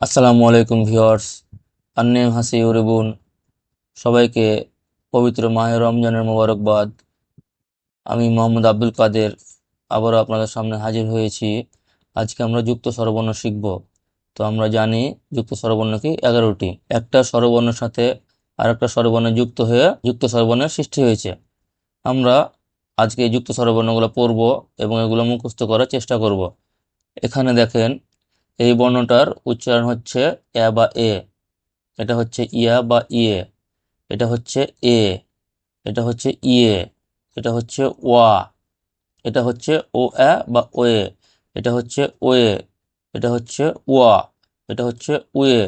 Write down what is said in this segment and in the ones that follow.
আসসালামু আলাইকুম ভিউয়ার্স আন্নে হাসি উরিবুন। সবাইকে পবিত্র মাহে রমজানের মোবারকবাদ। আমি মোহাম্মদ আব্দুল কাদের, আবারও আপনাদের সামনে হাজির হয়েছি। আজকে আমরা যুক্ত স্বরবর্ণ শিখব। তো আমরা জানি যুক্ত স্বরবর্ণ কি? এগারোটি। একটা স্বরবর্ণের সাথে আর একটা স্বরবর্ণ যুক্ত হয়ে যুক্ত স্বরবর্ণের সৃষ্টি হয়েছে। আমরা আজকে যুক্ত স্বরবর্ণগুলো পড়ব এবং এগুলো মুখস্থ করার চেষ্টা করব। এখানে দেখেন এই বর্ণটার উচ্চারণ হচ্ছে এ বা এ এটা হচ্ছে ইয়া বা ইয়ে এটা হচ্ছে এ এটা হচ্ছে ইয়ে এটা হচ্ছে ওয়া এটা হচ্ছে ও এ বা ওয়ে এটা হচ্ছে ওয়ে এটা হচ্ছে ওয়া এটা হচ্ছে উয়ে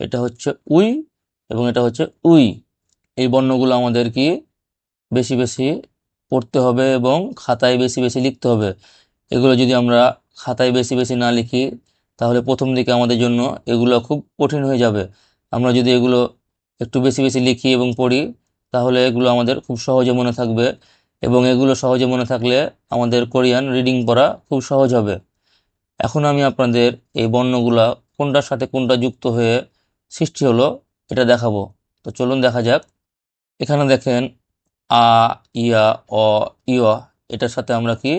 এটা হচ্ছে উই এবং এটা হচ্ছে উই এই বর্ণগুলো আমাদের কি বেশি বেশি পড়তে হবে এবং খাতায় বেশি বেশি লিখতে হবে এগুলো যদি আমরা খাতায় বেশি বেশি না লিখি তাহলে প্রথম দিকে আমাদের জন্য এগুলো খুব কঠিন হয়ে যাবে। আমরা যদি এগুলো একটু বেশি বেশি লিখি এবং পড়ি, তাহলে এগুলো আমাদের খুব সহজে মনে থাকবে এবং এগুলো সহজে মনে থাকলে আমাদের কোরিয়ান রিডিং পড়া খুব সহজ হবে। এখন আমি আপনাদের এই বর্ণগুলা কোনটার সাথে কোনটা যুক্ত হয়ে সৃষ্টি হলো এটা দেখাবো। তো চলুন দেখা যাক। এখানে দেখেন আ, ইয়া, অ, ইয়া, এটার সাথে আমরা কি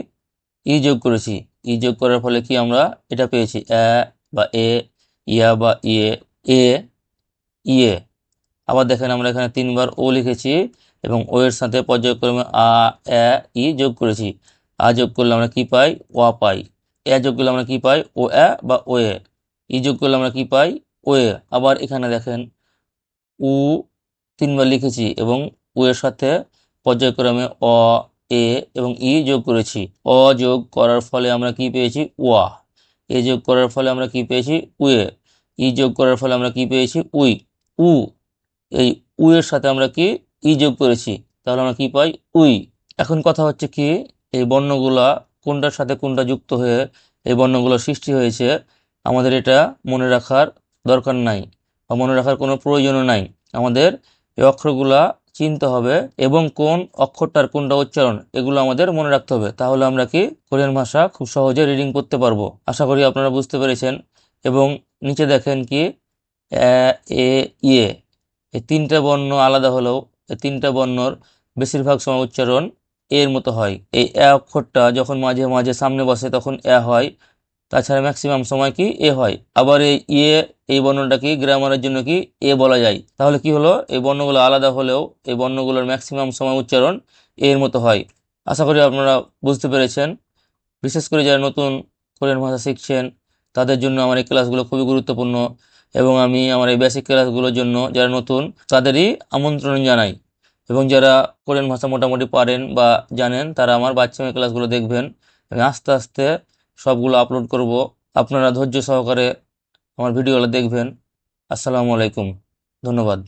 ই যোগ করেছি। ই যোগ করার ফলে কি আমরা এটা পেয়েছি? এ বা এ, ইয়া বা ইয়ে এ ইয়ে। আবার দেখেন আমরা এখানে তিনবার ও লিখেছি এবং ও এর সাথে পর্যায়ক্রমে আ, এ, ই যোগ করেছি। আ যোগ করলে আমরা কি পাই? ওয়া পাই। এ যোগ করলে আমরা কি পাই? ও, এ বা ও, এ। ই যোগ করলে আমরা কি পাই? ও, এ। আবার এখানে দেখেন উ তিনবার লিখেছি এবং উ এর সাথে পর্যায়ক্রমে অ এ এবং ই যোগ করেছি। অ যোগ করার ফলে আমরা কি পেয়েছি? ওয়া। এ যোগ করার ফলে আমরা কি পেয়েছি? উয়ে। ই যোগ করার ফলে আমরা কি পেয়েছি? উই। উ। এই উ সাথে আমরা কি? ই যোগ করেছি। তাহলে আমরা কি পাই? উই। এখন কথা হচ্ছে কি? এই বর্ণগুলা কোনটার সাথে কোনটা যুক্ত হয়ে এই বর্ণগুলো সৃষ্টি হয়েছে, আমাদের এটা মনে রাখার দরকার নাই বা মনে রাখার কোনো প্রয়োজনও নাই। আমাদের এই অক্ষরগুলা চিনতে হবে এবং কোন অক্ষরটার কোনটা উচ্চারণ, এগুলো আমাদের মনে রাখতে হবে। তাহলে আমরা কি কোরিয়ান ভাষা খুব সহজে রিডিং করতে পারব। আশা করি আপনারা বুঝতে পেরেছেন। এবং নিচে দেখেন কি, এ ইয়ে। এই তিনটা বর্ণ আলাদা হলেও এই তিনটা বর্ণর বেশিরভাগ সময় উচ্চারণ এর মতো হয়। এই অক্ষরটা যখন মাঝে মাঝে সামনে বসে, তখন এ হয়। তাছাড়া ম্যাক্সিমাম সময় কি? এ হয়। আবার এই ইয়ে এই বর্ণটা কি? গ্রামারের জন্য কি? এ বলা যায়। তাহলে কি হলো? এই বর্ণগুলো আলাদা হলেও এই বর্ণগুলোর ম্যাক্সিমাম সময় উচ্চারণ এর মতো হয়। আশা করি আপনারা বুঝতে পেরেছেন। বিশেষ করে যারা নতুন কোরিয়ান ভাষা শিখছেন, তাদের জন্য আমার এই ক্লাসগুলো খুবই গুরুত্বপূর্ণ এবং আমি আমার এই বেসিক ক্লাসগুলোর জন্য যারা নতুন, তাদেরই আমন্ত্রণ জানাই। এবং যারা কোরিয়ান ভাষা মোটামুটি পারেন বা জানেন, তারা আমার বাচ্চামেয়ে ক্লাসগুলো দেখবেন। আস্তে আস্তে সবগুলো আপলোড করব। আপনারা ধৈর্য সহকারে আমার ভিডিওগুলো দেখবেন। আসসালামু আলাইকুম। ধন্যবাদ।